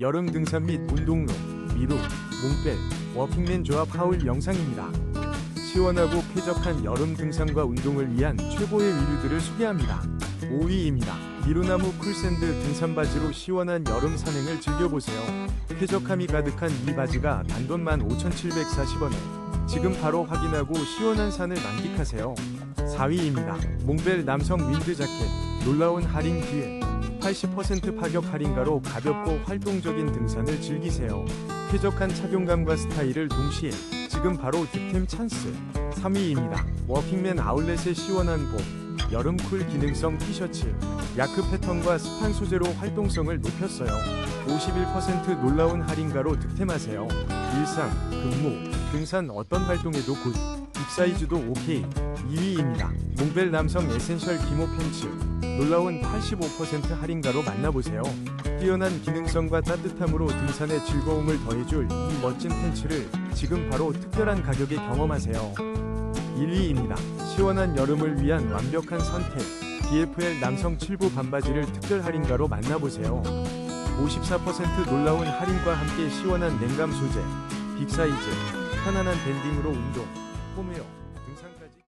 여름 등산 및 운동로, 미루, 몽벨, 워킹맨 조합 하울 영상입니다. 시원하고 쾌적한 여름 등산과 운동을 위한 최고의 위류들을 소개합니다. 5위입니다. 미루나무 쿨샌드 등산 바지로 시원한 여름 산행을 즐겨보세요. 쾌적함이 가득한 이 바지가 단돈 15,740원에 지금 바로 확인하고 시원한 산을 만끽하세요. 4위입니다. 몽벨 남성 윈드 자켓 놀라운 할인 기회 80% 파격 할인가로 가볍고 활동적인 등산을 즐기세요. 쾌적한 착용감과 스타일을 동시에 지금 바로 득템 찬스 3위입니다. 워킹맨 아울렛의 시원한 봄 여름 쿨 기능성 티셔츠 야크 패턴과 스판 소재로 활동성을 높였어요. 51% 놀라운 할인가로 득템하세요. 일상, 근무, 등산 어떤 활동에도 굿. 빅사이즈도 오케이. 2위입니다. 몽벨 남성 에센셜 기모 팬츠. 놀라운 85% 할인가로 만나보세요. 뛰어난 기능성과 따뜻함으로 등산의 즐거움을 더해줄 이 멋진 팬츠를 지금 바로 특별한 가격에 경험하세요. 1위입니다. 시원한 여름을 위한 완벽한 선택. DFL 남성 7부 반바지를 특별 할인가로 만나보세요. 54% 놀라운 할인과 함께 시원한 냉감 소재, 빅사이즈, 편안한 밴딩으로 운동, 홈웨어, 등산까지